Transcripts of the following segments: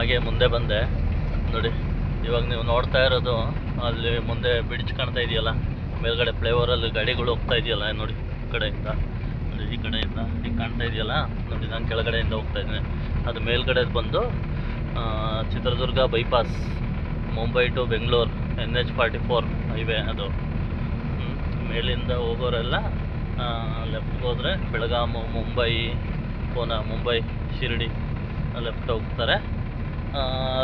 ಹಾಗೆ ಮುಂದೆ ಬಂದೆ. ನೋಡಿ, ಇವಾಗ ನೀವು ನೋಡ್ತಾ ಇರೋದು, ಅಲ್ಲಿ ಮುಂದೆ ಬ್ರಿಡ್ಜ್ ಕಾಣ್ತಾ ಇದೆಯಲ್ಲ? ಮೇಲ್ಗಡೆ ಫ್ಲೈಓವರಲ್ಲಿ ಗಾಡಿಗಳು ಹೋಗ್ತಾ ಇದೆಯಲ್ಲ, ನೋಡಿ, ಈ ಕಡೆಯಿಂದ. ನೋಡಿ, ಈ ಕಡೆಯಿಂದ ಈಗ ಕಾಣ್ತಾ ಇದೆಯಲ್ಲ? ನೋಡಿ, ನಾನು ಕೆಳಗಡೆಯಿಂದ ಹೋಗ್ತಾ ಇದ್ದೀನಿ. ಅದು ಮೇಲ್ಗಡೆ ಬಂದು Chitradurga bypass Mumbai to Bengaluru N H forty four highway ಅದು. ಮೇಲಿಂದ ಹೋಗೋರೆಲ್ಲ ಲೆಫ್ಟ್ಗೆ ಹೋದರೆ ಬೆಳಗಾಮು ಮುಂಬೈ, ಪೂನಾ ಮುಂಬೈ, ಶಿರಡಿ ಲೆಫ್ಟ್ ಹೋಗ್ತಾರೆ.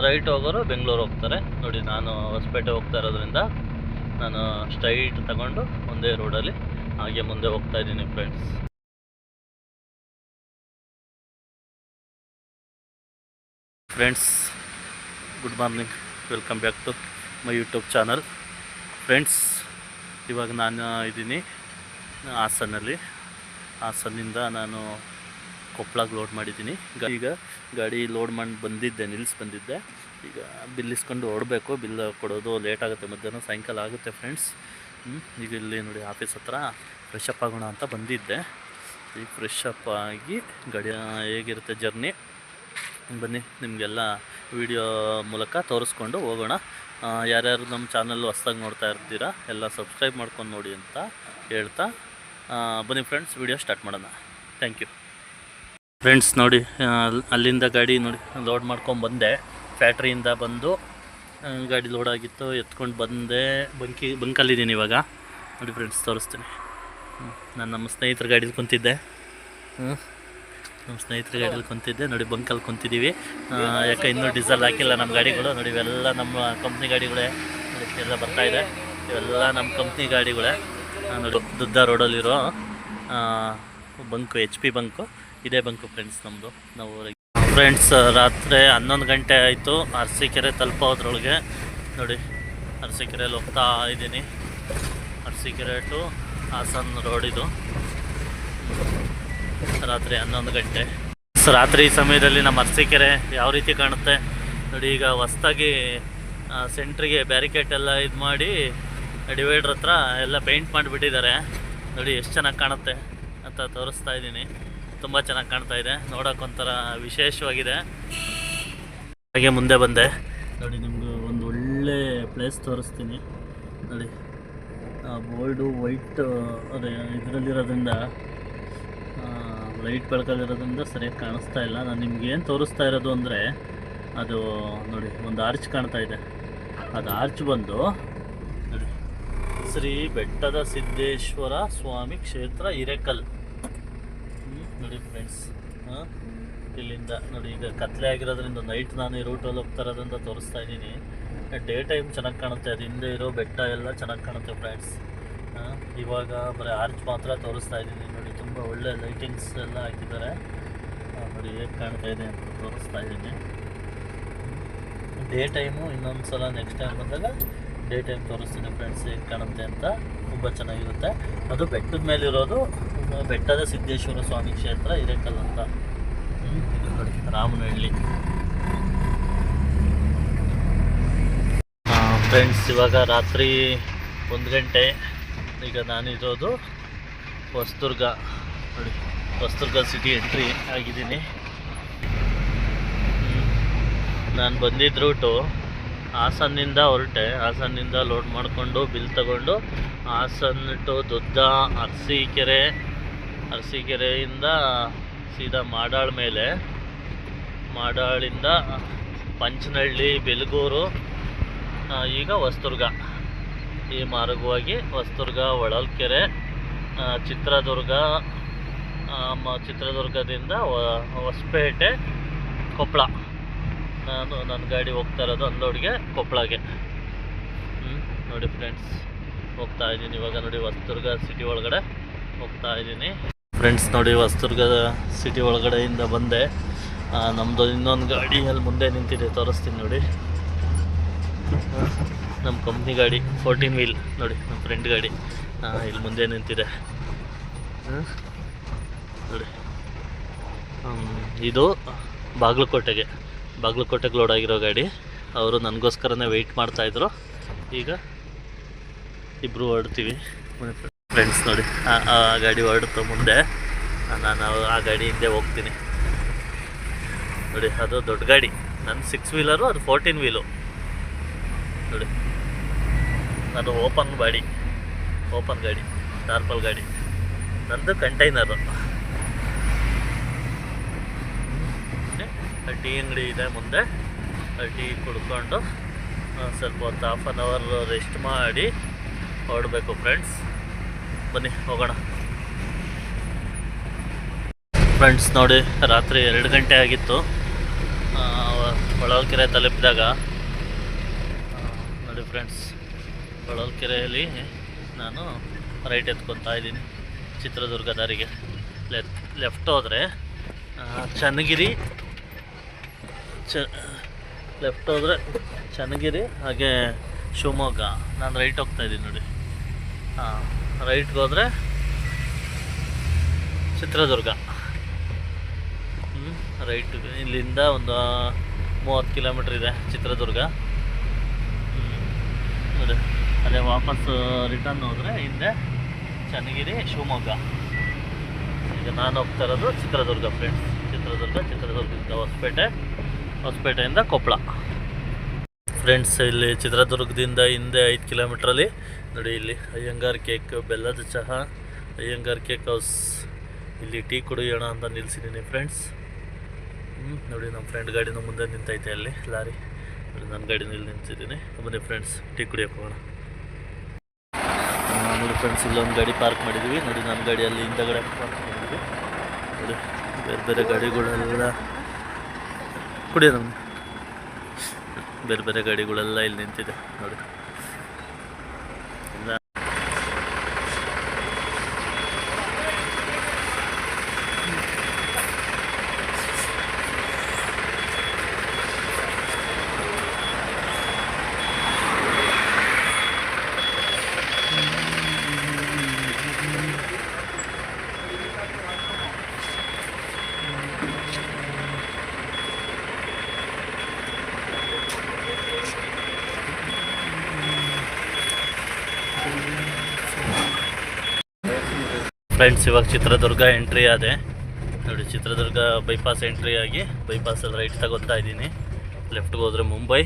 ರೈಟ್ ಹೋಗೋರು ಬೆಂಗಳೂರು ಹೋಗ್ತಾರೆ. ನೋಡಿ, ನಾನು ಹೊಸಪೇಟೆ ಹೋಗ್ತಾ ಇರೋದ್ರಿಂದ ನಾನು ಸ್ಟ್ರೈಟ್ ತಗೊಂಡು ಒಂದೇ ರೋಡಲ್ಲಿ ಹಾಗೆ ಮುಂದೆ ಹೋಗ್ತಾ ಇದ್ದೀನಿ friends friends good morning welcome back to my YouTube channel friends ಇವಾಗ ನಾನು ಇದ್ದೀನಿ ಹಾಸನಲ್ಲಿ. ಹಾಸನಿಂದ ನಾನು ಕೊಪ್ಪಳಕ್ಕೆ ಲೋಡ್ ಮಾಡಿದ್ದೀನಿ. ಈಗ ಗಾಡಿ ಲೋಡ್ ಮಾಡಿ ಬಂದಿದ್ದೆ, ನಿಲ್ಸಿ ಬಂದಿದ್ದೆ. ಈಗ ಬಿಲ್ ಇಸ್ಕೊಂಡು ಹೊರಡಬೇಕು ಬಿಲ್ ಕೊಡೋದು ಲೇಟ್ ಆಗುತ್ತೆ ಮಧ್ಯಾಹ್ನ, ಸಾಯಂಕಾಲ ಆಗುತ್ತೆ ಫ್ರೆಂಡ್ಸ್ ಈಗ ಇಲ್ಲಿ ನೋಡಿ ಆಫೀಸ್ ಹತ್ರ ಫ್ರೆಶ್ ಅಪ್ ಆಗೋಣ ಅಂತ ಬಂದಿದ್ದೆ. ಈಗ ಫ್ರೆಶ್ ಅಪ್ ಆಗಿ ಗಾಡಿ ಹೇಗಿರುತ್ತೆ ಜರ್ನಿ ಬನ್ನಿ, ನಿಮಗೆಲ್ಲ ವಿಡಿಯೋ ಮೂಲಕ ತೋರಿಸ್ಕೊಂಡು ಹೋಗೋಣ. ಯಾರ್ಯಾರು ನಮ್ಮ ಚಾನಲ್ ಹೊಸ್ದಾಗಿ ನೋಡ್ತಾ ಇರ್ತೀರಾ, ಎಲ್ಲ ಸಬ್ಸ್ಕ್ರೈಬ್ ಮಾಡ್ಕೊಂಡು ನೋಡಿ ಅಂತ ಹೇಳ್ತಾ ಬನ್ನಿ ಫ್ರೆಂಡ್ಸ್ ವಿಡಿಯೋ ಸ್ಟಾರ್ಟ್ ಮಾಡೋಣ. ಥ್ಯಾಂಕ್ ಯು ಫ್ರೆಂಡ್ಸ್ ನೋಡಿ ಅಲ್ಲಿಂದ ಗಾಡಿ ನೋಡಿ ಲೋಡ್ ಮಾಡ್ಕೊಂಡು ಬಂದೆ. ಫ್ಯಾಕ್ಟ್ರಿಯಿಂದ ಬಂದು ಗಾಡಿ ಲೋಡ್ ಆಗಿತ್ತು, ಎತ್ಕೊಂಡು ಬಂದೆ. ಬಂಕಿ, ಬಂಕಲ್ಲಿದ್ದೀನಿ ಇವಾಗ. ನೋಡಿ ಫ್ರೆಂಡ್ಸ್ ತೋರಿಸ್ತೀನಿ. ನಾನು ನಮ್ಮ ಸ್ನೇಹಿತರ ಗಾಡೀಲಿ ಕುಂತಿದ್ದೆ. ನಮ್ಮ ಸ್ನೇಹಿತರ ಗಾಡೀಲಿ ಕುಂತಿದ್ದೆ. ನೋಡಿ ಬಂಕಲ್ಲಿ ಕುಂತಿದ್ದೀವಿ ಯಾಕೆ ಇನ್ನೂ ಡೀಸೆಲ್ ಹಾಕಿಲ್ಲ ನಮ್ಮ ಗಾಡಿಗಳು. ನೋಡಿ ಇವೆಲ್ಲ ನಮ್ಮ ಕಂಪ್ನಿ ಗಾಡಿಗಳೇ. ಎಲ್ಲ ಇದೆ. ಇವೆಲ್ಲ ನಮ್ಮ ಕಂಪ್ನಿ ಗಾಡಿಗಳೇ. ನೋಡಿ ದುದ್ದ ರೋಡಲ್ಲಿರೋ ಬಂಕು ಎಚ್ ಪಿ ಬಂಕು. ಇದೇ ಬಂಕು ಫ್ರೆಂಡ್ಸ್ ನಮ್ಮದು ನಾವು ಫ್ರೆಂಡ್ಸ್, ರಾತ್ರಿ ಹನ್ನೊಂದು ಗಂಟೆ ಆಯಿತು. ಅರಸೀಕೆರೆ ತಲುಪೋದ್ರೊಳಗೆ. ನೋಡಿ, ಅರಸೀಕೆರೆಯಲ್ಲಿ ಹೋಗ್ತಾ ಇದ್ದೀನಿ. ಅರಸೀಕೆರೆ ಟು ಹಾಸನ್ ಇದು. ರಾತ್ರಿ ಹನ್ನೊಂದು ಗಂಟೆ. ರಾತ್ರಿ ಸಮಯದಲ್ಲಿ ನಮ್ಮ ಅರಸೀಕೆರೆ ಯಾವ ರೀತಿ ಕಾಣುತ್ತೆ? ನೋಡಿ, ಈಗ ಹೊಸ್ದಾಗಿ ಸೆಂಟ್ರಿಗೆ ಬ್ಯಾರಿಕೇಡ್ ಎಲ್ಲ ಇದು ಮಾಡಿ ಡಿವೈಡ್ರ್ ಹತ್ರ ಎಲ್ಲ ಪೇಂಟ್ ಮಾಡಿಬಿಟ್ಟಿದ್ದಾರೆ. ನೋಡಿ, ಎಷ್ಟು ಚೆನ್ನಾಗಿ ಕಾಣುತ್ತೆ ಅಂತ ತೋರಿಸ್ತಾ ಇದ್ದೀನಿ. ತುಂಬ ಚೆನ್ನಾಗಿ ಕಾಣ್ತಾ ಇದೆ. ನೋಡೋಕ್ಕೊಂಥರ ವಿಶೇಷವಾಗಿದೆ. ಹಾಗೆ ಮುಂದೆ ಬಂದೆ. ನೋಡಿ, ನಿಮ್ಗೆ ಒಂದು ಒಳ್ಳೆ ಪ್ಲೇಸ್ ತೋರಿಸ್ತೀನಿ. ನೋಡಿ, ಆ ಬೋರ್ಡು ವೈಟ್ ಅದೇ, ಇದರಲ್ಲಿರೋದ್ರಿಂದ ಲೈಟ್ ಬೆಳಕಲ್ಲಿರೋದ್ರಿಂದ ಸರಿಯಾಗಿ ಕಾಣಿಸ್ತಾ ಇಲ್ಲ. ನಾನು ನಿಮ್ಗೆ ಏನು ತೋರಿಸ್ತಾ ಇರೋದು ಅಂದರೆ, ಅದು, ನೋಡಿ, ಒಂದು ಆರ್ಚ್ ಕಾಣ್ತಾ ಇದೆ. ಅದು ಆರ್ಚ್ ಬಂದು, ನೋಡಿ, ಶ್ರೀ ಬೆಟ್ಟದ ಸಿದ್ದೇಶ್ವರ ಸ್ವಾಮಿ ಕ್ಷೇತ್ರ ಹಿರೇಕಲ್. ನೋಡಿ ಫ್ರೆಂಡ್ಸ್ ಇಲ್ಲಿಂದ ನೋಡಿ, ಈಗ ಕತ್ಲೆ ಆಗಿರೋದ್ರಿಂದ ನೈಟ್ ನಾನು ಈ ರೂಟಲ್ಲಿ ಹೋಗ್ತಾ ಇರೋದ್ರಿಂದ ತೋರಿಸ್ತಾ ಇದ್ದೀನಿ. ಡೇ ಟೈಮ್ ಚೆನ್ನಾಗಿ ಕಾಣುತ್ತೆ, ಅದು ಹಿಂದೆ ಇರೋ ಬೆಟ್ಟ ಎಲ್ಲ ಚೆನ್ನಾಗಿ ಕಾಣುತ್ತೆ ಫ್ರೆಂಡ್ಸ್ ಇವಾಗ ಬರೀ ಆರ್ಚ್ ಮಾತ್ರ ತೋರಿಸ್ತಾ ಇದ್ದೀನಿ ನೋಡಿ, ತುಂಬ ಒಳ್ಳೆ ಲೈಟಿಂಗ್ಸ್ ಎಲ್ಲ ಹಾಕಿದ್ದಾರೆ. ನೋಡಿ ಹೇಗೆ ಕಾಣ್ತಾ ಇದೆ ಅಂತ ತೋರಿಸ್ತಾ ಇದ್ದೀನಿ. ಡೇ ಟೈಮು ಇನ್ನೊಂದು ಸಲ ನೆಕ್ಸ್ಟ್ ಟೈಮ್ ಬಂದಾಗ ಡೇ ಟೈಮ್ ತೋರಿಸ್ತೀನಿ ಫ್ರೆಂಡ್ಸ್ ಹೇಗೆ ಕಾಣುತ್ತೆ ಅಂತ. ತುಂಬ ಚೆನ್ನಾಗಿರುತ್ತೆ. ಅದು ಬೆಟ್ಟದ ಮೇಲಿರೋದು, ಬೆಟ್ಟದ ಸಿದ್ದೇಶ್ವರ ಸ್ವಾಮಿ ಕ್ಷೇತ್ರ ಹಿರೇಕಲ್ ಅಂತ. ರಾಮನಹಳ್ಳಿ. ಫ್ರೆಂಡ್ಸ್ ಇವಾಗ ರಾತ್ರಿ ಒಂದು ಗಂಟೆ. ಈಗ ನಾನಿರೋದು ಹೊಸದುರ್ಗ. ನೋಡಿ, ಹೊಸದುರ್ಗ ಸಿಟಿ ಎಂಟ್ರಿ ಆಗಿದ್ದೀನಿ. ನಾನು ಬಂದಿದ್ದ ರೂಟು ಹಾಸನ್ನಿಂದ ಹೊರಟೆ. ಹಾಸನ್ನಿಂದ ಲೋಡ್ ಮಾಡಿಕೊಂಡು ಬಿಲ್ ತಗೊಂಡು ಹಾಸನ್ ಟು ದುದ್ದ ಅರಸೀಕೆರೆ, ಅರಸೀಕೆರೆಯಿಂದ ಸೀದಾ ಮಾಡಾಳ್ ಮೇಲೆ. ಮಾಡಾಳಿಂದ ಪಂಚನಹಳ್ಳಿ ಬೆಲಗೂರು ಈಗ ಹೊಸದುರ್ಗ. ಈ ಮಾರ್ಗವಾಗಿ ಹೊಸದುರ್ಗ, ಹೊಳಲ್ಕೆರೆ ಚಿತ್ರದುರ್ಗ ಚಿತ್ರದುರ್ಗದಿಂದ ಹೊಸಪೇಟೆ ಕೊಪ್ಪಳ ನಾನು ನನ್ನ ಗಾಡಿ ಹೋಗ್ತಾ ಇರೋದು ಅಂದೋಡಿಗೆ ಕೊಪ್ಪಳಗೆ. ಹ್ಞೂ ನೋಡಿ ಫ್ರೆಂಡ್ಸ್ ಹೋಗ್ತಾ ಇದ್ದೀನಿ. ಇವಾಗ ನೋಡಿ ಹೊಸದುರ್ಗ ಸಿಟಿ ಒಳಗಡೆ ಹೋಗ್ತಾ ಇದ್ದೀನಿ. ಫ್ರೆಂಡ್ಸ್ ನೋಡಿ ಹೊಸದುರ್ಗದ ಸಿಟಿ ಒಳಗಡೆಯಿಂದ ಬಂದೆ. ನಮ್ಮದು ಇನ್ನೊಂದು ಗಾಡಿ ಅಲ್ಲಿ ಮುಂದೆ ನಿಂತಿದೆ, ತೋರಿಸ್ತೀನಿ ನೋಡಿ. ನಮ್ಮ ಕಂಪ್ನಿ ಗಾಡಿ ಫೋರ್ಟೀನ್ ವೀಲ್ ನೋಡಿ ನಮ್ಮ ಫ್ರೆಂಡ್ ಗಾಡಿ. ಇಲ್ಲಿ ಮುಂದೆ ನಿಂತಿದೆ? ನೋಡಿ. ಇದು ಬಾಗಲಕೋಟೆಗೆ. ಬಾಗಲಕೋಟೆಗೆ ಲೋಡ್ ಆಗಿರೋ ಗಾಡಿ. ಅವರು ನನಗೋಸ್ಕರನೇ ವೆಯ್ಟ್ ಮಾಡ್ತಾಯಿದ್ರು ಈಗ ಇಬ್ಬರು ಹೊರಡ್ತೀವಿ. ಫ್ರೆಂಡ್ಸ್ ನೋಡಿ. ಆ ಗಾಡಿ ಹೊರಡುತ್ತೆ ಮುಂದೆ. ನಾನು ಆ ಗಾಡಿ ಹಿಂದೆ ಹೋಗ್ತೀನಿ. ನೋಡಿ, ಅದು ದೊಡ್ಡ ಗಾಡಿ. ನನ್ನ ಸಿಕ್ಸ್ ವೀಲರು ಅದು ಫೋರ್ಟೀನ್ ವೀಲು ನೋಡಿ. ಅದು ಓಪನ್ ಗಾಡಿ ಓಪನ್ ಗಾಡಿ. ಟಾರ್ಪಲ್ ಗಾಡಿ. ನಂದು ಕಂಟೈನರು ಟೀ ಅಂಗಡಿ ಇದೆ ಮುಂದೆ. ಟೀ ಕುಡ್ಕೊಂಡು ಸ್ವಲ್ಪ ಹೊತ್ತು ಹಾಫ್ ಆನ್ ಅವರ್ ರೆಸ್ಟ್ ಮಾಡಿ ಹೊರಡಬೇಕು ಫ್ರೆಂಡ್ಸ್ ಬನ್ನಿ, ಹೋಗೋಣ. ಫ್ರೆಂಡ್ಸ್ ನೋಡಿ, ರಾತ್ರಿ ಎರಡು ಗಂಟೆ ಆಗಿತ್ತು. ಹೊಳಲ್ಕೆರೆ ತಲುಪಿದಾಗ ನೋಡಿ ಫ್ರೆಂಡ್ಸ್ ಹೊಳಲ್ಕೆರೆಯಲ್ಲಿ ನಾನು ರೈಟ್ ಎತ್ಕೊತಾ ಇದ್ದೀನಿ, ಚಿತ್ರದುರ್ಗ ದಾರಿಗೆ. ಲೆಫ್ಟ್ ಹೋದರೆ ಚನ್ನಗಿರಿ ಚ ಲೆಫ್ಟ್ ಹೋದರೆ ಚನ್ನಗಿರಿ ಹಾಗೆ ಶಿವಮೊಗ್ಗ. ನಾನು ರೈಟ್ ಹೋಗ್ತಾ ಇದ್ದೀನಿ ನೋಡಿ. ಹಾಂ ರೈಟ್ಗೆ ಹೋದರೆ ಚಿತ್ರದುರ್ಗ. ರೈಟ್ ಇಲ್ಲಿಂದ ಒಂದು ಮೂವತ್ತು ಕಿಲೋಮೀಟ್ರ್ ಇದೆ ಚಿತ್ರದುರ್ಗ. ಹ್ಞೂ ನೋಡಿ. ಅದೇ ವಾಪಸ್ ರಿಟರ್ನ್ ಹೋದರೆ ಹಿಂದೆ ಚನ್ನಗಿರಿ, ಶಿವಮೊಗ್ಗ. ಈಗ ನಾನು ಹೋಗ್ತಾ ಇರೋದು ಚಿತ್ರದುರ್ಗ ಫ್ರೆಂಡ್ಸ್ ಚಿತ್ರದುರ್ಗ, ಚಿತ್ರದುರ್ಗದಿಂದ ಹೊಸಪೇಟೆ. ಹೊಸಪೇಟೆಯಿಂದ ಕೊಪ್ಪಳ. ಫ್ರೆಂಡ್ಸ್ ಇಲ್ಲಿ ಚಿತ್ರದುರ್ಗದಿಂದ ಹಿಂದೆ ಐದು ಕಿಲೋಮೀಟ್ರಲ್ಲಿ ನೋಡಿ ಇಲ್ಲಿ ಅಯ್ಯಂಗಾರ್ ಕೇಕ್, ಬೆಲ್ಲದ ಚಹಾ, ಅಯ್ಯಂಗಾರ್ ಕೇಕ್ ಹೌಸ್. ಇಲ್ಲಿ ಟೀ ಕುಡಿಯೋಣ ಅಂತ ನಿಲ್ಸಿದ್ದೀನಿ ಫ್ರೆಂಡ್ಸ್ ನೋಡಿ ನಮ್ಮ ಫ್ರೆಂಡ್ ಗಾಡಿನ ಮುಂದೆ ನಿಂತೈತೆ ಅಲ್ಲಿ, ಲಾರಿ. ನೋಡಿ ನನ್ನ ಗಾಡಿನ ಇಲ್ಲಿ ನಿಂತಿದ್ದೀನಿ ಬನ್ನಿ ಫ್ರೆಂಡ್ಸ್ ಟೀ ಕುಡಿಯೋಕೆ ಹೋಗೋಣ. ನೋಡಿ ಫ್ರೆಂಡ್ಸ್ ಇಲ್ಲೊಂದು ಗಾಡಿ ಪಾರ್ಕ್ ಮಾಡಿದ್ದೀವಿ ನೋಡಿ ನನ್ನ ಗಾಡಿಯಲ್ಲಿ ಹಿಂದಗಡೆ ಪಾರ್ಕ್ ಮಾಡಿದ್ವಿ. ನೋಡಿ, ಬೇರೆ ಬೇರೆ ಗಾಡಿಗಳೆಲ್ಲ ಕುಡಿಯೋ ನಮ್ಮ ಬೇರೆ ಬೇರೆ ಗಾಡಿಗಳೆಲ್ಲ ಇಲ್ಲಿ ನಿಂತಿದೆ ನೋಡಿ ಫ್ರೆಂಡ್ಸ್ ಇವಾಗ ಚಿತ್ರದುರ್ಗ ಎಂಟ್ರಿ ಆದೆ. ನೋಡಿ, ಚಿತ್ರದುರ್ಗ ಬೈಪಾಸ್ ಎಂಟ್ರಿ ಆಗಿ ಬೈಪಾಸಲ್ಲಿ ರೈಟ್ ತಗೋತಾ ಇದ್ದೀನಿ. ಲೆಫ್ಟ್ಗೆ ಹೋದರೆ ಮುಂಬೈ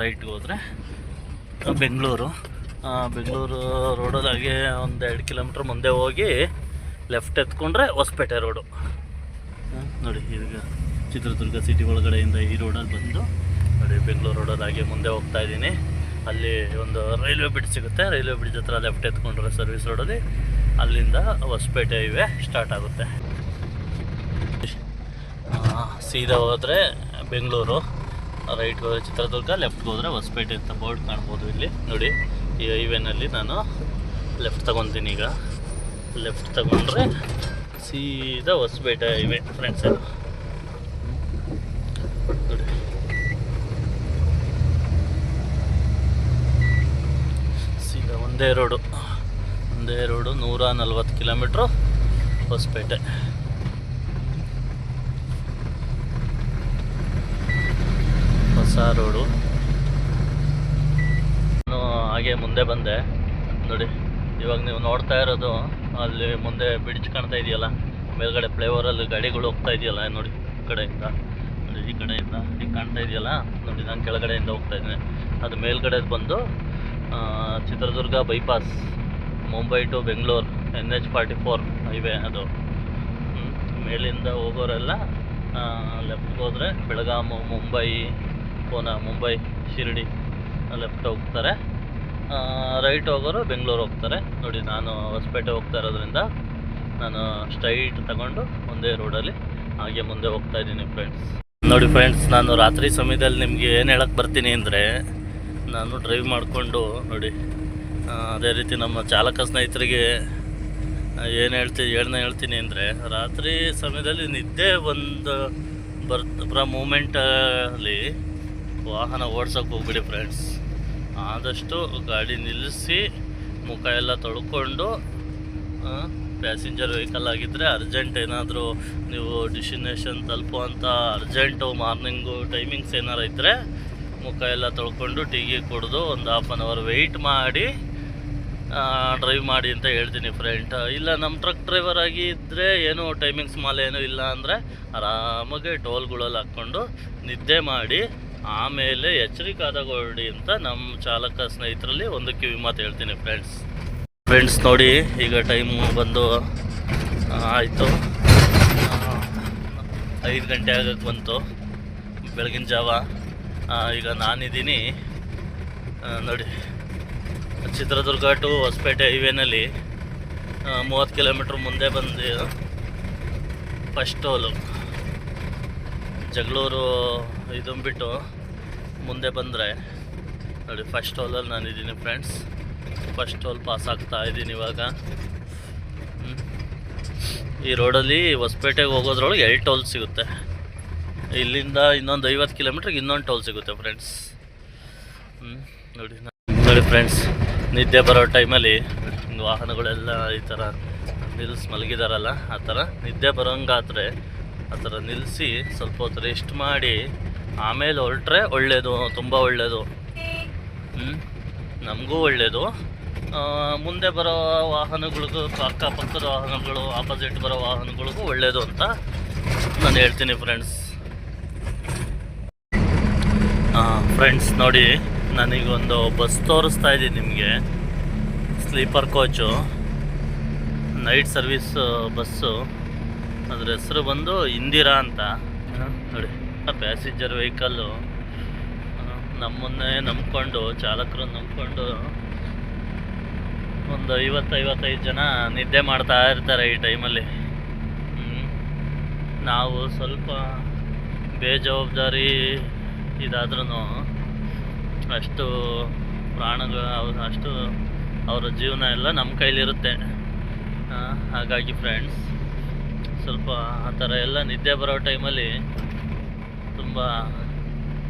ರೈಟ್ಗೆ ಹೋದರೆ ಬೆಂಗಳೂರು. ಬೆಂಗಳೂರು ರೋಡಲ್ಲಿ ಹಾಗೆ ಒಂದು ಎರಡು ಕಿಲೋಮೀಟ್ರ್ ಮುಂದೆ ಹೋಗಿ ಲೆಫ್ಟ್ ಎತ್ಕೊಂಡ್ರೆ ಹೊಸಪೇಟೆ ರೋಡು ನೋಡಿ, ಈಗ ಚಿತ್ರದುರ್ಗ ಸಿಟಿ ಒಳಗಡೆಯಿಂದ ಈ ರೋಡಲ್ಲಿ ಬಂದು, ನೋಡಿ, ಬೆಂಗಳೂರು ರೋಡಲ್ಲಿ ಮುಂದೆ ಹೋಗ್ತಾ ಇದ್ದೀನಿ. ಅಲ್ಲಿ ಒಂದು ರೈಲ್ವೆ ಬ್ರಿಡ್ಜ್ ಸಿಗುತ್ತೆ. ರೈಲ್ವೆ ಬ್ರಿಡ್ಜ್ ಹತ್ರ ಲೆಫ್ಟ್ ಎತ್ಕೊಂಡ್ರೆ ಸರ್ವಿಸ್ ರೋಡಲ್ಲಿ ಅಲ್ಲಿಂದ ಹೊಸಪೇಟೆ ಇವೆ ಸ್ಟಾರ್ಟ್ ಆಗುತ್ತೆ. ಸೀದಾ ಹೋದರೆ ಬೆಂಗಳೂರು ರೈಟ್ಗೆ ಹೋದರೆ ಚಿತ್ರದುರ್ಗ ಲೆಫ್ಟ್ಗೆ ಹೋದರೆ ಹೊಸಪೇಟೆ ಅಂತ ಬೋರ್ಡ್ ಕಾಣ್ಬೋದು ಇಲ್ಲಿ. ನೋಡಿ, ಈ ಹೈವೇನಲ್ಲಿ ನಾನು ಲೆಫ್ಟ್ ತಗೊತೀನಿ ಈಗ. ಲೆಫ್ಟ್ ತಗೊಂಡ್ರೆ ಸೀದಾ ಹೊಸಪೇಟೆ ಹೈವೇ ಫ್ರೆಂಡ್ಸ್ ಸೀದಾ ಒಂದೇ ರೋಡು ಒಂದೇ ರೋಡು ನೂರ ನಲ್ವತ್ತು ಕಿಲೋಮೀಟ್ರು ಹೊಸಪೇಟೆ. ಹೊಸ ರೋಡು. ನಾನು ಹಾಗೆ ಮುಂದೆ ಬಂದೆ. ನೋಡಿ, ಇವಾಗ ನೀವು ನೋಡ್ತಾ ಇರೋದು, ಅಲ್ಲಿ ಮುಂದೆ ಬ್ರಿಡ್ಜ್ ಕಾಣ್ತಾ ಇದೆಯಲ್ಲ, ಮೇಲ್ಗಡೆ ಫ್ಲೈಓವರಲ್ಲಿ ಗಾಡಿಗಳು ಹೋಗ್ತಾ ಇದೆಯಲ್ಲ, ನೋಡಿ, ಈ ಕಡೆಯಿಂದ. ನೋಡಿ, ಈ ಕಡೆಯಿಂದ ಈಗ ಕಾಣ್ತಾ ಇದೆಯಲ್ಲ, ನೋಡಿ, ನಾನು ಕೆಳಗಡೆಯಿಂದ ಹೋಗ್ತಾ ಇದ್ದೀನಿ. ಅದು ಮೇಲ್ಗಡೆ ಬಂದು Chitradurga bypass Mumbai to Bengaluru N H forty four highway ಅದು. ಮೇಲಿಂದ ಹೋಗೋರೆಲ್ಲ ಲೆಫ್ಟ್ಗೆ ಹೋದರೆ ಬೆಳಗಾಮು ಮುಂಬೈ ಪೂನಾ ಮುಂಬೈ ಶಿರಡಿ ಲೆಫ್ಟ್ ಹೋಗ್ತಾರೆ. ರೈಟ್ ಹೋಗೋರು ಬೆಂಗಳೂರು ಹೋಗ್ತಾರೆ. ನೋಡಿ, ನಾನು ಹೊಸಪೇಟೆ ಹೋಗ್ತಾ ಇರೋದ್ರಿಂದ ನಾನು ಸ್ಟ್ರೈಟ್ ತಗೊಂಡು ಒಂದೇ ರೋಡಲ್ಲಿ ಹಾಗೆ ಮುಂದೆ ಹೋಗ್ತಾ ಇದ್ದೀನಿ ಫ್ರೆಂಡ್ಸ್ ನೋಡಿ ಫ್ರೆಂಡ್ಸ್ ನಾನು ರಾತ್ರಿ ಸಮಯದಲ್ಲಿ ನಿಮಗೆ ಏನು ಹೇಳಕ್ಕೆ ಬರ್ತೀನಿ ಅಂದರೆ, ನಾನು ಡ್ರೈವ್ ಮಾಡಿಕೊಂಡು ನೋಡಿ. ಅದೇ ರೀತಿ ನಮ್ಮ ಚಾಲಕ ಸ್ನೇಹಿತರಿಗೆ ಏನು ಹೇಳ್ತೀನಿ ಹೇಳ್ನ ಹೇಳ್ತೀನಿ ಅಂದರೆ, ರಾತ್ರಿ ಸಮಯದಲ್ಲಿ ನಿದ್ದೆ ಒಂದು ಬರ್ ಮೂಮೆಂಟಲ್ಲಿ ವಾಹನ ಓಡ್ಸೋಕೆ ಹೋಗ್ಬಿಡಿ ಫ್ರೆಂಡ್ಸ್ ಆದಷ್ಟು ಗಾಡಿ ನಿಲ್ಲಿಸಿ, ಮುಖ ಎಲ್ಲ ತೊಳ್ಕೊಂಡು ಪ್ಯಾಸೆಂಜರ್ ವೆಹಿಕಲ್ ಆಗಿದ್ದರೆ ಅರ್ಜೆಂಟ್ ಏನಾದರೂ ನೀವು ಡೆಸ್ಟಿನೇಷನ್ ತಲುಪುವಂಥ ಅರ್ಜೆಂಟು ಮಾರ್ನಿಂಗು ಟೈಮಿಂಗ್ಸ್ ಏನಾರು ಇದ್ದರೆ ಮುಖ ಎಲ್ಲ ತೊಳ್ಕೊಂಡು ಟೀಗೆ ಕುಡಿದು ಒಂದು ಹಾಫ್ ಆನ್ ಅವರ್ ವೆಯ್ಟ್ ಮಾಡಿ ಡ್ರೈವ್ ಮಾಡಿ ಅಂತ ಹೇಳ್ತೀನಿ ಫ್ರೆಂಡ್ ಇಲ್ಲ ನಮ್ಮ ಟ್ರಕ್ ಡ್ರೈವರ್ ಆಗಿ ಇದ್ದರೆ ಏನು ಟೈಮಿಂಗ್ಸ್ ಮಾಲೆ ಏನೂ ಇಲ್ಲ ಅಂದರೆ ಆರಾಮಾಗಿ ಟೋಲ್ಗಳಲ್ಲಿ ಹಾಕ್ಕೊಂಡು ನಿದ್ದೆ ಮಾಡಿ ಆಮೇಲೆ ಎಚ್ಚರಿಕೆ ಹೊರಡಿ ಅಂತ ನಮ್ಮ ಚಾಲಕ ಸ್ನೇಹಿತರಲ್ಲಿ ಒಂದು ಕಿವಿ ಮಾತು ಹೇಳ್ತೀನಿ ಫ್ರೆಂಡ್ಸ್ ಫ್ರೆಂಡ್ಸ್ ನೋಡಿ, ಈಗ ಟೈಮು ಬಂದು ಆಯಿತು. ಐದು ಗಂಟೆ ಆಗಕ್ಕೆ ಬಂತು. ಬೆಳಗಿನ ಜಾವ. ಈಗ ನಾನಿದ್ದೀನಿ. ನೋಡಿ. ಚಿತ್ರದುರ್ಗ ಟು ಹೊಸಪೇಟೆ ಹೈವೇನಲ್ಲಿ ಮೂವತ್ತು ಕಿಲೋಮೀಟ್ರ್ ಮುಂದೆ ಬಂದು ಫಸ್ಟ್ ಟೋಲು ಜಗಳೂರು ಇದನ್ನು ಬಿಟ್ಟು ಮುಂದೆ ಬಂದರೆ, ನೋಡಿ, ಫಸ್ಟ್ ಟೋಲಲ್ಲಿ ನಾನಿದ್ದೀನಿ ಫ್ರೆಂಡ್ಸ್ ಫಸ್ಟ್ ಟೋಲ್ ಪಾಸ್ ಆಗ್ತಾ ಇದ್ದೀನಿ ಇವಾಗ. ಈ ರೋಡಲ್ಲಿ ಹೊಸಪೇಟೆಗೆ ಹೋಗೋದ್ರೊಳಗೆ ಎರಡು ಟೋಲ್ ಸಿಗುತ್ತೆ. ಇಲ್ಲಿಂದ ಇನ್ನೊಂದು ಐವತ್ತು ಕಿಲೋಮೀಟ್ರಿಗೆ ಇನ್ನೊಂದು ಟೋಲ್ ಸಿಗುತ್ತೆ ಫ್ರೆಂಡ್ಸ್ ನೋಡಿ ನೋಡಿ ಫ್ರೆಂಡ್ಸ್ ನಿದ್ದೆ ಬರೋ ಟೈಮಲ್ಲಿ ವಾಹನಗಳೆಲ್ಲ ಈ ಥರ ನಿಲ್ಲಿಸಿ ಮಲಗಿದಾರಲ್ಲ, ಆ ಥರ ನಿದ್ದೆ ಬರೋಂಗಾದರೆ ಆ ಥರ ನಿಲ್ಲಿಸಿ ಸ್ವಲ್ಪ ಹೊತ್ತು ರೆಸ್ಟ್ ಮಾಡಿ ಆಮೇಲೆ ಹೊರಟ್ರೆ ಒಳ್ಳೆಯದು ತುಂಬ ಒಳ್ಳೆಯದು ನಮಗೂ ಒಳ್ಳೆಯದು ಮುಂದೆ ಬರೋ ವಾಹನಗಳಿಗೂ ಅಕ್ಕಪಕ್ಕದ ವಾಹನಗಳು ಆಪೋಸಿಟ್ ಬರೋ ವಾಹನಗಳಿಗೂ ಒಳ್ಳೆಯದು ಅಂತ ನಾನು ಹೇಳ್ತೀನಿ ಫ್ರೆಂಡ್ಸ್ ಫ್ರೆಂಡ್ಸ್ ನೋಡಿ ನನಗೊಂದು ಬಸ್ ತೋರಿಸ್ತಾ ಇದ್ದೀನಿ ನಿಮಗೆ. Sleeper coach night service bus ಅದ್ರ ಹೆಸರು ಬಂದು ಇಂದಿರಾ ಅಂತ. ನೋಡಿ ಪ್ಯಾಸೆಂಜರ್ ವೆಹಿಕಲ್ಲು ನಮ್ಮನ್ನೇ ನಂಬ್ಕೊಂಡು ಚಾಲಕರು ನಂಬ್ಕೊಂಡು ಒಂದು ಐವತ್ತು ಐವತ್ತೈದು ಜನ ನಿದ್ದೆ ಮಾಡ್ತಾ ಇರ್ತಾರೆ ಈ ಟೈಮಲ್ಲಿ. ನಾವು ಸ್ವಲ್ಪ ಬೇಜವಾಬ್ದಾರಿ ಇದಾದ್ರೂ ಅಷ್ಟು ಪ್ರಾಣಗಳು ಅವ್ರ ಅಷ್ಟು ಅವರ ಜೀವನ ಎಲ್ಲ ನಮ್ಮ ಕೈಲಿರುತ್ತೆ. ಹಾಗಾಗಿ ಫ್ರೆಂಡ್ಸ್ ಸ್ವಲ್ಪ ಆ ಥರ ಎಲ್ಲ ನಿದ್ದೆ ಬರೋ ಟೈಮಲ್ಲಿ ತುಂಬ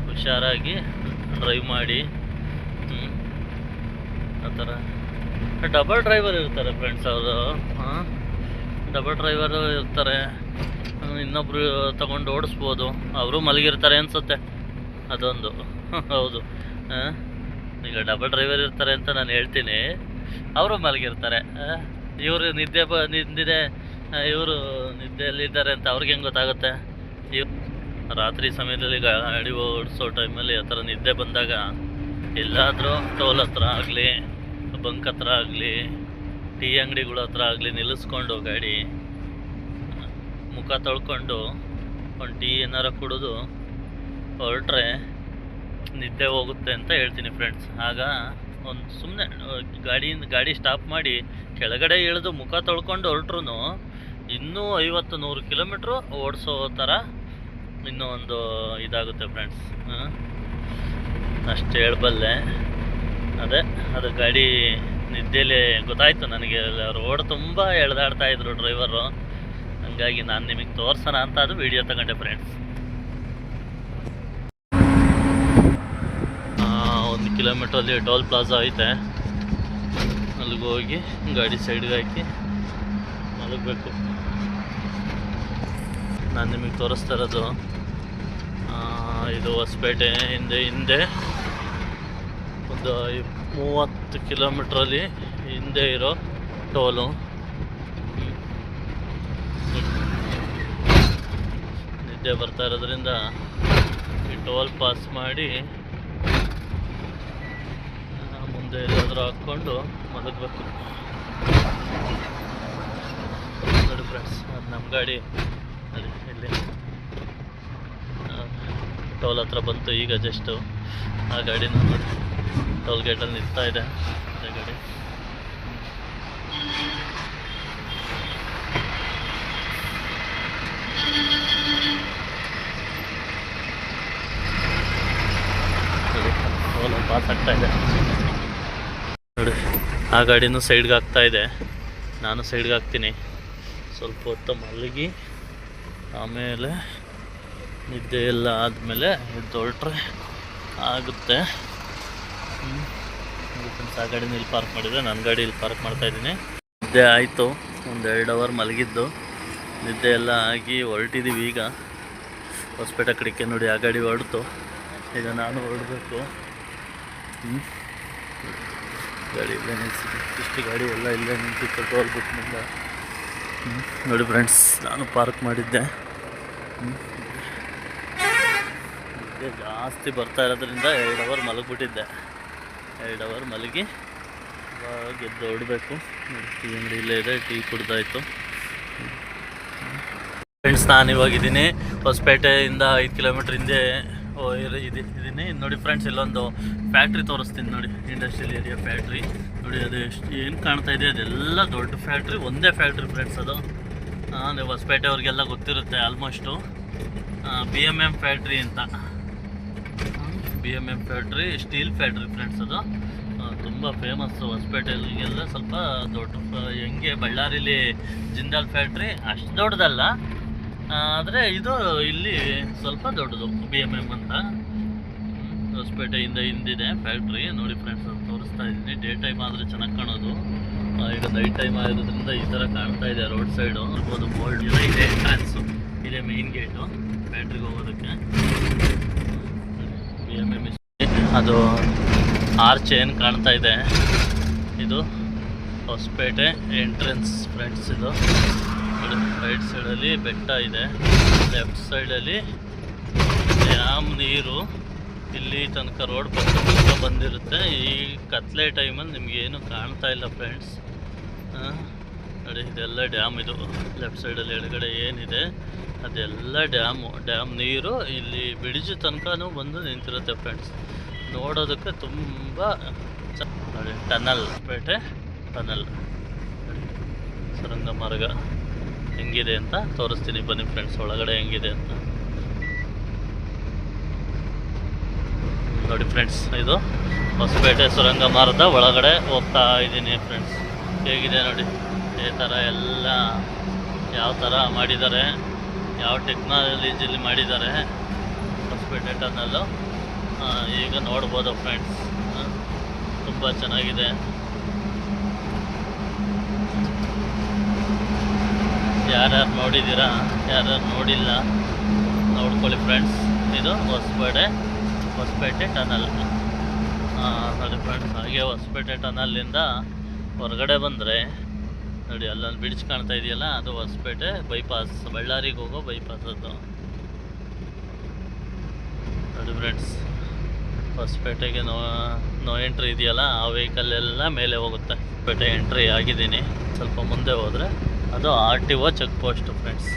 ಹುಷಾರಾಗಿ ಡ್ರೈವ್ ಮಾಡಿ. ಆ ಥರ. ಡಬಲ್ ಡ್ರೈವರ್ ಇರ್ತಾರೆ ಫ್ರೆಂಡ್ಸ್ ಅವರು ಡಬಲ್ ಡ್ರೈವರು ಇರ್ತಾರೆ. ಇನ್ನೊಬ್ರು ತಗೊಂಡು ಓಡಿಸ್ಬೋದು, ಅವರು ಮಲಗಿರ್ತಾರೆ ಅನಿಸುತ್ತೆ. ಅದೊಂದು. ಹೌದು. ಈಗ ಡಬಲ್ ಡ್ರೈವರ್ ಇರ್ತಾರೆ ಅಂತ ನಾನು ಹೇಳ್ತೀನಿ. ಅವರು ಮಲಗಿರ್ತಾರೆ. ಇವರು ನಿದ್ದೆ ಬ, ನಿದ್ದೆ. ಇವರು ನಿದ್ದೆಯಲ್ಲಿದ್ದಾರೆ ಅಂತ ಅವ್ರಿಗೆ ಹೆಂಗೆ ಗೊತ್ತಾಗುತ್ತೆ? ಇವ್ ರಾತ್ರಿ ಸಮಯದಲ್ಲಿ ಗಾಡಿ ಓಡಿಸೋ ಟೈಮಲ್ಲಿ ಆ ಥರ ನಿದ್ದೆ ಬಂದಾಗ ಎಲ್ಲಾದರೂ ಟೋಲ್ ಹತ್ರ ಆಗಲಿ ಬಂಕ್ ಹತ್ರ ಆಗಲಿ, ಟೀ ಅಂಗಡಿಗಳ ಹತ್ರ ಆಗಲಿ ನಿಲ್ಲಿಸ್ಕೊಂಡು ಗಾಡಿ, ಮುಖ ತೊಳ್ಕೊಂಡು ಒಂದು ಟೀ ಏನಾರ ಕುಡಿದು ಹೊರಟ್ರೆ ನಿದ್ದೆ ಹೋಗುತ್ತೆ ಅಂತ ಹೇಳ್ತೀನಿ ಫ್ರೆಂಡ್ಸ್ ಆಗ ಒಂದು ಸುಮ್ಮನೆ ಗಾಡಿಯಿಂದ, ಗಾಡಿ ಸ್ಟಾಪ್ ಮಾಡಿ ಕೆಳಗಡೆ ಇಳಿದು ಮುಖ ತೊಳ್ಕೊಂಡು ಹೊರಟ್ರು ಇನ್ನೂ ಐವತ್ತು ನೂರು ಕಿಲೋಮೀಟ್ರು ಓಡಿಸೋ ಥರ ಇನ್ನೂ ಒಂದು ಇದಾಗುತ್ತೆ ಫ್ರೆಂಡ್ಸ್ ಅಷ್ಟು ಹೇಳಬಲ್ಲೆ. ಅದೇ, ಅದು ಗಾಡಿ ನಿದ್ದೆಯಲ್ಲಿ ಗೊತ್ತಾಯಿತು ನನಗೆ. ರೋಡ್ ತುಂಬ ಎಳೆದಾಡ್ತಾ ಇದ್ರು ಡ್ರೈವರು ಹಂಗಾಗಿ ನಾನು ನಿಮಗೆ ತೋರ್ಸೋಣ ಅಂತ ಅದು ವಿಡಿಯೋ ತಗೊಂಡೆ ಫ್ರೆಂಡ್ಸ್ ಒಂದು ಕಿಲೋಮೀಟ್ರಲ್ಲಿ ಟೋಲ್ ಪ್ಲಾಜಾ ಐತೆ ಅಲ್ಲಿಗೆ ಹೋಗಿ ಗಾಡಿ ಸೈಡ್ಗೆ ಹಾಕಿ ಮಲಗಬೇಕು ನಾನು ನಿಮಗೆ ತೋರಿಸ್ತಾ ಇರೋದು ಇದು ಹೊಸಪೇಟೆ ಹಿಂದೆ ಹಿಂದೆ ಒಂದು ಮೂವತ್ತು ಕಿಲೋಮೀಟ್ರಲ್ಲಿ ಹಿಂದೆ ಇರೋ ಟೋಲು. ನಿದ್ದೆ ಬರ್ತಾ ಇರೋದ್ರಿಂದ ಈ ಟೋಲ್ ಪಾಸ್ ಮಾಡಿ ಮುಂದೆ ಎಲ್ಲಾದರೂ ಹಾಕ್ಕೊಂಡು ಮಲಗಬೇಕು ನೋಡಿ ಫ್ರೆಂಡ್ಸ್ ಅದು ನಮ್ಮ ಗಾಡಿ. ಅದೇ ಇಲ್ಲಿ. ಟೋಲ್ ಹತ್ರ ಬಂತು, ಈಗ ಜಸ್ಟು ಆ ಗಾಡಿನ ನೋಡಿ. ಟೋಲ್ ಗೇಟಲ್ಲಿ ನಿಲ್ತಾ ಇದೆ, ಅದೇ ಗಾಡಿ. ಪಾಸ್ ಆಗ್ತಾ ಇದೆ. ನೋಡಿ, ಆ ಗಾಡಿನೂ ಸೈಡ್ಗೆ ಆಗ್ತಾ ಇದೆ. ನಾನು ಸೈಡ್ಗೆ ಹಾಕ್ತೀನಿ ಸ್ವಲ್ಪ ಹೊತ್ತು ಮಲಗಿ, ಆಮೇಲೆ ನಿದ್ದೆ ಎಲ್ಲ ಆದಮೇಲೆ ಎದ್ದು ಹೊರಟ್ರೆ ಆಗುತ್ತೆ ಹ್ಞೂ ಆ ಗಾಡಿನ ಇಲ್ಲಿ ಪಾರ್ಕ್ ಮಾಡಿದೆ. ನನ್ನ ಗಾಡಿ ಇಲ್ಲಿ ಪಾರ್ಕ್ ಮಾಡ್ತಾ ಇದ್ದೀನಿ. ನಿದ್ದೆ ಆಯಿತು. ಒಂದು ಎರಡು ಅವರ್ ಮಲಗಿದ್ದು. ನಿದ್ದೆ ಎಲ್ಲ ಆಗಿ ಹೊರಟಿದ್ದೀವಿ ಈಗ. ಹೊಸಪೇಟೆ ಕಡಿಕೆ ನೋಡಿ ಆ ಗಾಡಿ ಹೊರಡ್ತು. ಈಗ ನಾನು ಹೊರಡಬೇಕು. ಗಾಡಿ ಇಲ್ಲೇ ನಿಲ್ಸಿದೆ ಇಷ್ಟು ಗಾಡಿ ಎಲ್ಲ ಇಲ್ಲೇ ನಿಂತು ಪೆಟ್ರೋಲ್ ಬಿಟ್ಟಿನಿಂದ ನೋಡಿ ಫ್ರೆಂಡ್ಸ್ ನಾನು ಪಾರ್ಕ್ ಮಾಡಿದ್ದೆ. ಜಾಸ್ತಿ ಬರ್ತಾ ಇರೋದ್ರಿಂದ ಎರಡು ಅವರ್ ಮಲಗಿಬಿಟ್ಟಿದ್ದೆ. ಎರಡು ಅವರ್ ಮಲಗಿ ಇವಾಗ ಎದ್ದು ಹೊಡಬೇಕು ಟೀ ಅಂಗಡಿ ಇಲ್ಲೇ ಇದೆ, ಟೀ ಕುಡ್ದಾಯ್ತು. ಫ್ರೆಂಡ್ಸ್ ನಾನು ಇವಾಗಿದ್ದೀನಿ. ಹೊಸಪೇಟೆಯಿಂದ ಐದು ಕಿಲೋಮೀಟ್ರ್ ಹಿಂದೆ ಓ, ಇರು- ಇದು ಇದ್ದೀನಿ ನೋಡಿ ಫ್ರೆಂಡ್ಸ್ ಇಲ್ಲೊಂದು ಫ್ಯಾಕ್ಟ್ರಿ ತೋರಿಸ್ತೀನಿ ನೋಡಿ ಇಂಡಸ್ಟ್ರಿಯಲ್ ಏರಿಯಾ ಫ್ಯಾಕ್ಟ್ರಿ ನೋಡಿ ಅದು ಎಷ್ಟು ಏನು ಕಾಣ್ತಾ ಇದೆ? ಅದೆಲ್ಲ ದೊಡ್ಡ ಫ್ಯಾಕ್ಟ್ರಿ ಒಂದೇ ಫ್ಯಾಕ್ಟ್ರಿ ಫ್ರೆಂಡ್ಸ್ ಅದು. ಅಂದರೆ ಹೊಸಪೇಟೆ ಅವ್ರಿಗೆಲ್ಲ ಗೊತ್ತಿರುತ್ತೆ almost B M M factory ಅಂತ. B M M factory steel factory friends ಅದು. ತುಂಬ ಫೇಮಸ್ ಹೊಸಪೇಟೆಗೆಲ್ಲ ಸ್ವಲ್ಪ ದೊಡ್ಡ ಹೆಂಗೆ ಬಳ್ಳಾರಿಲಿ ಜಿಂದಾಲ್ ಫ್ಯಾಕ್ಟ್ರಿ ಅಷ್ಟು ದೊಡ್ಡದಲ್ಲ. ಆದರೆ ಇದು ಇಲ್ಲಿ ಸ್ವಲ್ಪ ದೊಡ್ಡದು ಬಿ ಎಂ ಎಂ ಅಂತ. ಹೊಸಪೇಟೆ ಹೊಸಪೇಟೆಯಿಂದ ಹಿಂದಿದೆ ಫ್ಯಾಕ್ಟ್ರಿ ನೋಡಿ ಫ್ರೆಂಡ್ಸ್ ಅದು ತೋರಿಸ್ತಾ ಇದ್ದೀನಿ. ಡೇ ಟೈಮ್ ಆದರೆ ಚೆನ್ನಾಗಿ ಕಾಣೋದು. ಈಗ ನೈಟ್ ಟೈಮ್ ಆಗಿರೋದ್ರಿಂದ ಈ ಥರ ಕಾಣ್ತಾ ಇದೆ ರೋಡ್ ಸೈಡು ಇರ್ಬೋದು ಬೋಲ್ಡ್ ಎಲ್ಲ ಇದೆ ಎಂಟ್ರೆನ್ಸು ಇದೆ ಮೇನ್ ಗೇಟು ಫ್ಯಾಕ್ಟ್ರಿಗೆ ಹೋಗೋದಕ್ಕೆ. ಬಿ ಎಂ ಎಂ ಅದು ಆರ್ಚ್ ಏನು ಕಾಣ್ತಾ ಇದೆ. ಇದು ಹೊಸಪೇಟೆ ಎಂಟ್ರೆನ್ಸ್ ಫ್ರೆಂಡ್ಸ್ ಇದು. ರೈಟ್ ಸೈಡಲ್ಲಿ ಬೆಟ್ಟ ಇದೆ. ಲೆಫ್ಟ್ ಸೈಡಲ್ಲಿ ಡ್ಯಾಮ್ ನೀರು. ಇಲ್ಲಿ ತನಕ ರೋಡ್ ಪಕ್ಕ ಬಂದಿರುತ್ತೆ. ಈ ಕತ್ಲೆ ಟೈಮಲ್ಲಿ ನಿಮಗೇನು ಕಾಣ್ತಾ ಇಲ್ಲ ಫ್ರೆಂಡ್ಸ್ ನೋಡಿ, ಇದೆಲ್ಲ ಡ್ಯಾಮ್ ಇದು. ಲೆಫ್ಟ್ ಸೈಡಲ್ಲಿ ಎಡಗಡೆ ಏನಿದೆ, ಅದೆಲ್ಲ ಡ್ಯಾಮು ಡ್ಯಾಮ್ ನೀರು. ಇಲ್ಲಿ ಬಿಡಿಜು ತನಕನೂ ಬಂದು ನಿಂತಿರುತ್ತೆ ಫ್ರೆಂಡ್ಸ್ ನೋಡೋದಕ್ಕೆ ತುಂಬ ನೋಡಿ ಟನಲ್ ಪೇಟೆ ಟನಲ್ ಸುರಂಗ ಮಾರ್ಗ ಹೆಂಗಿದೆ ಅಂತ ತೋರಿಸ್ತೀನಿ. ಬನ್ನಿ ಫ್ರೆಂಡ್ಸ್ ಒಳಗಡೆ ಹೆಂಗಿದೆ ಅಂತ. ನೋಡಿ ಫ್ರೆಂಡ್ಸ್ ಇದು ಹೊಸಪೇಟೆ ಸುರಂಗ ಮಾರ್ಗದ ಒಳಗಡೆ ಹೋಗ್ತಾ ಇದ್ದೀನಿ ಫ್ರೆಂಡ್ಸ್ ಹೇಗಿದೆ ನೋಡಿ? ಈ ಥರ ಎಲ್ಲ ಯಾವ ಥರ ಮಾಡಿದ್ದಾರೆ, ಯಾವ ಟೆಕ್ನಾಲಜಿಲಿ ಮಾಡಿದ್ದಾರೆ ಹೊಸಪೇಟೆ ಟನಲ್ಲು ಈಗ ನೋಡ್ಬೋದು ಫ್ರೆಂಡ್ಸ್ ತುಂಬ ಚೆನ್ನಾಗಿದೆ. ಯಾರ್ಯಾರು ನೋಡಿದ್ದೀರಾ, ಯಾರ್ಯಾರು ನೋಡಿಲ್ಲ, ನೋಡ್ಕೊಳ್ಳಿ ಫ್ರೆಂಡ್ಸ್ ಇದು ಹೊಸಪೇಟೆ ಹೊಸಪೇಟೆ ಟನಲ್ ನೋಡಿ ಫ್ರೆಂಡ್ಸ್ ಹಾಗೆ ಹೊಸಪೇಟೆ ಟನಲ್ಲಿಂದ ಹೊರಗಡೆ ಬಂದರೆ, ನೋಡಿ ಅಲ್ಲೊಂದು ಬ್ರಿಡ್ಜ್ ಕಾಣ್ತಾ ಇದೆಯಲ್ಲ, ಅದು ಹೊಸಪೇಟೆ ಬೈಪಾಸ್ ಬಳ್ಳಾರಿಗೆ ಹೋಗೋ ಬೈಪಾಸ್ ಅದು. ನೋಡಿ ಫ್ರೆಂಡ್ಸ್ ಹೊಸಪೇಟೆಗೆ ನೋ ನೋ ಎಂಟ್ರಿ ಇದೆಯಲ್ಲ, ಆ ವೆಹಿಕಲ್ ಎಲ್ಲ ಮೇಲೆ ಹೋಗುತ್ತೆ. ಪೇಟೆ ಎಂಟ್ರಿ ಆಗಿದ್ದೀನಿ. ಸ್ವಲ್ಪ ಮುಂದೆ ಹೋದರೆ ಅದು R T O check post friends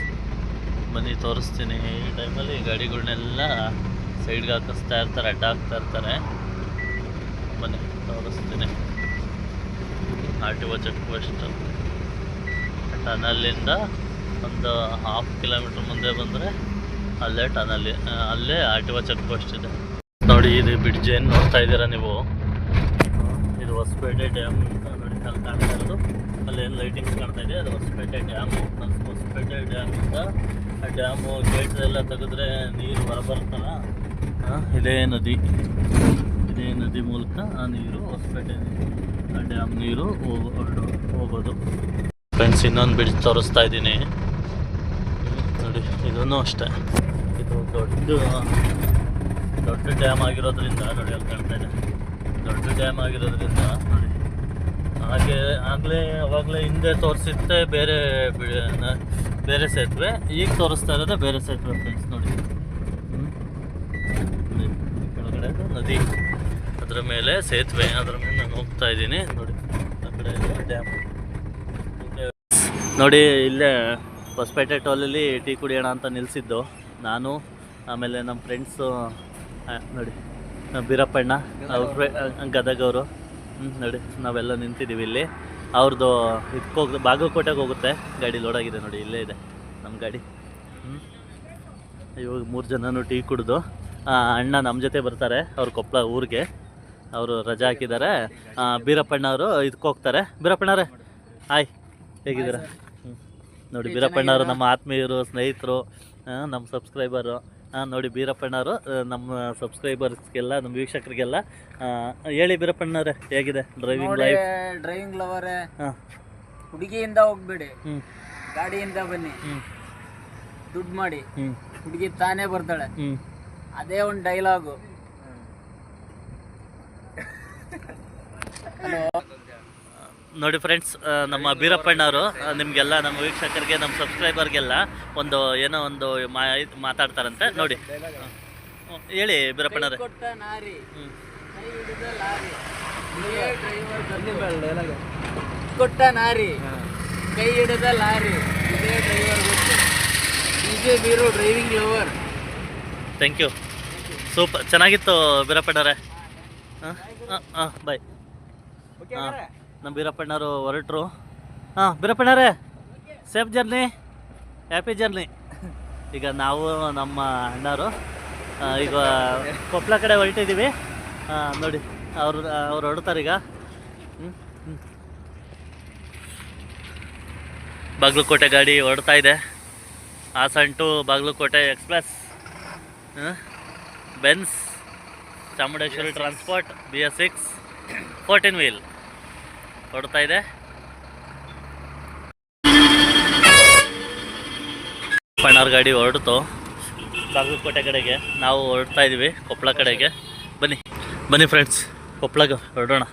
ಬನ್ನಿ, ತೋರಿಸ್ತೀನಿ. ಈ ಟೈಮಲ್ಲಿ ಗಾಡಿಗಳನ್ನೆಲ್ಲ ಸೈಡ್ಗೆ ಹಾಕಿಸ್ತಾ ಇರ್ತಾರೆ ಅಡ್ಡ ಹಾಕ್ತಾ ಇರ್ತಾರೆ. ಬನ್ನಿ, ತೋರಿಸ್ತೀನಿ. R T O check post ಟನಲ್ಲಿಂದ ಒಂದು ಹಾಫ್ ಕಿಲೋಮೀಟ್ರ್ ಮುಂದೆ ಬಂದರೆ ಅಲ್ಲೇ ಟನಲ್ಲಿ ಅಲ್ಲೇ R T O check post ಇದೆ. ನೋಡಿ, ಇದು ಬ್ರಿಡ್ಜ್ ಏನು ನೋಡ್ತಾ ಇದ್ದೀರಾ ನೀವು? ಇದು ಹೊಸಪೇಟೆ ಡ್ಯಾಮ್ ನೋಡಿ ಕಾಣ್ತಾ ಇರೋದು. ಅಲ್ಲಿ ಲೈಟಿಂಗ್ಸ್ ಕಾಣ್ತಾ ಇದೆ. ಅದು ಹೊಸಪೇಟೆ ಡ್ಯಾಮು ಹೊಸಪೇಟೆ ಡ್ಯಾಮಿಂದ ಆ ಡ್ಯಾಮು ಗೇಟ್ ಎಲ್ಲ ತೆಗೆದ್ರೆ ನೀರು ಹೊರಬರ್ತಲ್ಲ ಇದೇ ನದಿ. ಇದೇ ನದಿ ಮೂಲಕ ಆ ನೀರು ಹೊಸಪೇಟೆ ಆ ಡ್ಯಾಮ್ ನೀರು ಹೋಗೋ ಹೋಗೋದು. ಫ್ರೆಂಡ್ಸ್ ಇನ್ನೊಂದು ಬ್ರಿಡ್ಜ್ ತೋರಿಸ್ತಾ ಇದ್ದೀನಿ. ನೋಡಿ, ಇದನ್ನು ಅಷ್ಟೇ. ಇದು ದೊಡ್ಡ ದೊಡ್ಡ ಡ್ಯಾಮ್ ಆಗಿರೋದ್ರಿಂದ ನೋಡಿ, ಅಲ್ಲಿ ಕಾಣ್ತಾ ಇದೆ. ದೊಡ್ಡ ಡ್ಯಾಮ್ ಆಗಿರೋದ್ರಿಂದ ನೋಡಿ ಹಾಗೆ ಆಗಲೇ ಅವಾಗಲೇ ಹಿಂದೆ ತೋರಿಸಿದ್ದೆ ಬೇರೆ ಬೇರೆ ಸೇತುವೆ. ಈಗ ತೋರಿಸ್ತಾ ಇರೋದೇ ಬೇರೆ ಸೇತುವೆ ಫ್ರೆಂಡ್ಸ್ ನೋಡಿ. ಕೆಳಗಡೆ ನದಿ. ಅದರ ಮೇಲೆ ಸೇತುವೆ. ಅದರ ಮೇಲೆ ನಾನು ಹೋಗ್ತಾ ಇದ್ದೀನಿ. ನೋಡಿ, ಆ ಕಡೆ ಡ್ಯಾಮ್ ನೋಡಿ, ಇಲ್ಲೇ ಹೊಸಪೇಟೆ ಟೋಲಲ್ಲಿ ಟೀ ಕುಡಿಯೋಣ ಅಂತ ನಿಲ್ಲಿಸಿದ್ದು ನಾನು, ಆಮೇಲೆ ನಮ್ಮ ಫ್ರೆಂಡ್ಸು ನೋಡಿ ಬೀರಪ್ಪಣ್ಣ ಅವ್ರ ಗದಗವರು ನೋಡಿ ನಾವೆಲ್ಲ ನಿಂತಿದ್ದೀವಿ ಇಲ್ಲಿ. ಅವ್ರದ್ದು ಇದಕ್ಕೆ ಹೋಗಿ ಬಾಗಲಕೋಟೆಗೆ ಹೋಗುತ್ತೆ. ಗಾಡಿ ಲೋಡ್ ಆಗಿದೆ ನೋಡಿ ಇಲ್ಲೇ ಇದೆ ನಮ್ಮ ಗಾಡಿ. ಹ್ಞೂ ಇವಾಗ ಮೂರು ಜನನು ಟೀ ಕುಡಿದು ಅಣ್ಣ ನಮ್ಮ ಜೊತೆ ಬರ್ತಾರೆ ಅವ್ರ ಕೊಪ್ಪಳ ಊರಿಗೆ. ಅವರು ರಜಾ ಹಾಕಿದ್ದಾರೆ. ಬೀರಪ್ಪಣ್ಣವರು ಬೀರಪ್ಪಣ್ಣ ಅವರು ಇದಕ್ಕೆ ಹೋಗ್ತಾರೆ. ಬೀರಪ್ಪಣ್ಣವ್ರೆ ಹಾಯ್ ಹೇಗಿದ್ದೀರಾ? ಹ್ಞೂ ನೋಡಿ ಬೀರಪ್ಪಣ್ಣವರು ನಮ್ಮ ಆತ್ಮೀಯರು ಸ್ನೇಹಿತರು ನಮ್ಮ ಸಬ್ಸ್ಕ್ರೈಬರು ನೋಡಿ ಬೀರಪ್ಪಣ್ಣವರು ನಮ್ಮ ಸಬ್ಸ್ಕ್ರೈಬರ್ಸ್ಗೆಲ್ಲ ನಮ್ಮ ವೀಕ್ಷಕರಿಗೆಲ್ಲ ಆ, ಹೇಳಿ ಬೀರಪ್ಪಣ್ಣವ್ರೆ ಹೇಗಿದೆ ಡ್ರೈವಿಂಗ್ ಲೈಫ್ ಡ್ರೈವಿಂಗ್ ಲವರೇ ಹಾಂ. ಹುಡುಗಿಯಿಂದ ಹೋಗ್ಬೇಡಿ. ಗಾಡಿಯಿಂದ ಬನ್ನಿ. ದುಡ್ಡು ಮಾಡಿ. ಹುಡುಗಿ ತಾನೇ ಬರ್ತಾಳೆ. ಅದೇ ಒಂದು ಡೈಲಾಗು ಹಲೋ ನೋಡಿ ಫ್ರೆಂಡ್ಸ್ ನಮ್ಮ ಬೀರಪ್ಪಣ್ಣವರು ನಿಮಗೆಲ್ಲ ನಮ್ಮ ವೀಕ್ಷಕರಿಗೆ ನಮ್ಮ ಸಬ್ಸ್ಕ್ರೈಬರ್ಗೆಲ್ಲ ಒಂದು ಏನೋ ಒಂದು ಮಾ ಇದ್ ಮಾತಾಡ್ತಾರಂತೆ. ನೋಡಿ. ಹೇಳಿ ಬೀರಪ್ಪಣ್ಣವ್ರೆ. ಕೊಟ್ಟ ನಾರಿ. ಕೈ ಹಿಡಿದ ಲಾರಿ. ಇದೇ ಡ್ರೈವರ್ ಇದೇ Biru driving lover thank you super ಚೆನ್ನಾಗಿತ್ತು ಬೀರಪ್ಪಣ್ಣವ್ರೆ. ಹಾಂ ಹಾಂ ಹಾಂ ಬಾಯ್ ಹಾಂ. ನಮ್ಮ ಬೀರಪ್ಪಣ್ಣವರು ಹೊರಟರು. ಹಾಂ ಬೀರಪ್ಪಣ್ಣವ್ರೆ ಸೇಫ್ ಜರ್ನಿ ಹ್ಯಾಪಿ ಜರ್ನಿ ಈಗ ನಾವು ನಮ್ಮ ಅಣ್ಣವರು ಈಗ ಕೊಪ್ಪಳ ಕಡೆ ಹೊರಟಿದ್ದೀವಿ ಹಾಂ ನೋಡಿ ಅವರು ಅವ್ರು ಹೊರಡ್ತಾರೆ ಈಗ. ಹ್ಞೂ ಹ್ಞೂ ಬಾಗಲಕೋಟೆ ಗಾಡಿ ಹೊರಡ್ತಾ ಇದೆ. Hassan to Bagalkote express. Benz Chamundeshwari transport B S six fourteen wheel ಹೊಡ್ತಾ ಇದೆ. ಪಣ್ಣಾರ್ ಗಾಡಿ ಹೊರಡ್ತು. ಬಾಗಲಕೋಟೆ ಕಡೆಗೆ ನಾವು ಹೊರಡ್ತಾ ಇದ್ದೀವಿ ಕೊಪ್ಪಳ ಕಡೆಗೆ. ಬನ್ನಿ ಬನ್ನಿ ಫ್ರೆಂಡ್ಸ್ ಕೊಪ್ಪಳಗೆ ಹೊರಡೋಣ.